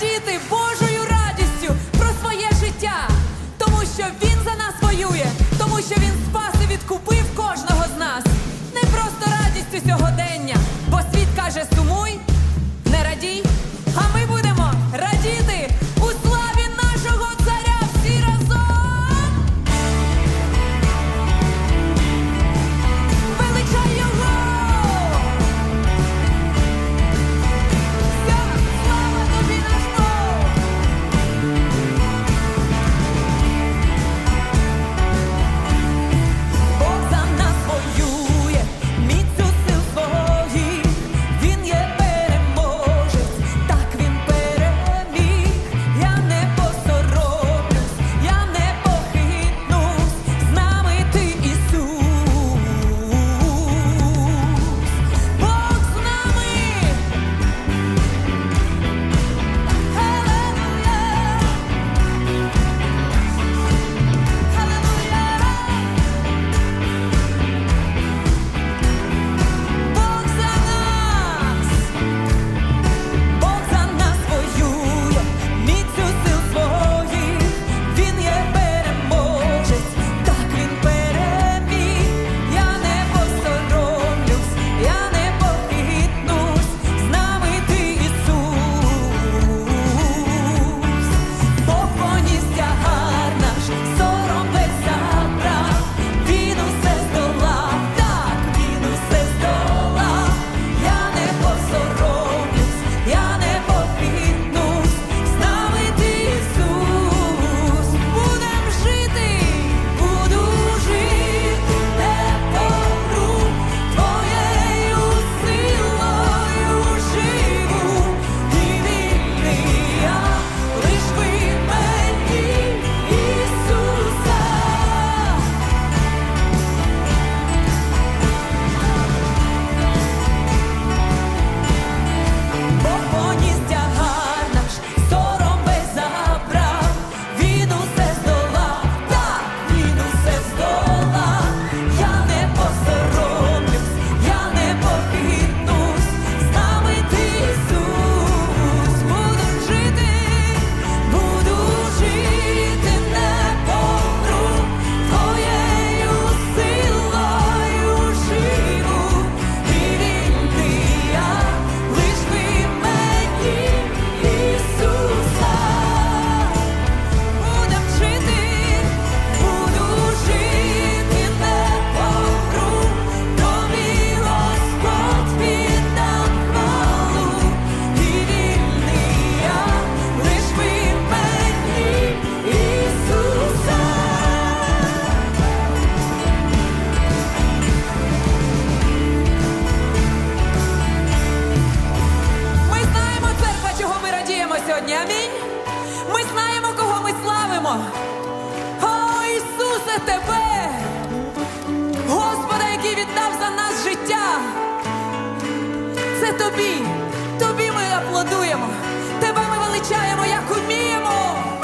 радіти. сьогодні. Амінь. Ми знаємо, кого ми славимо. О, Ісусе, тебе, Господа, який віддав за нас життя. Це тобі, тобі ми аплодуємо. Тебе ми величаємо, як уміємо.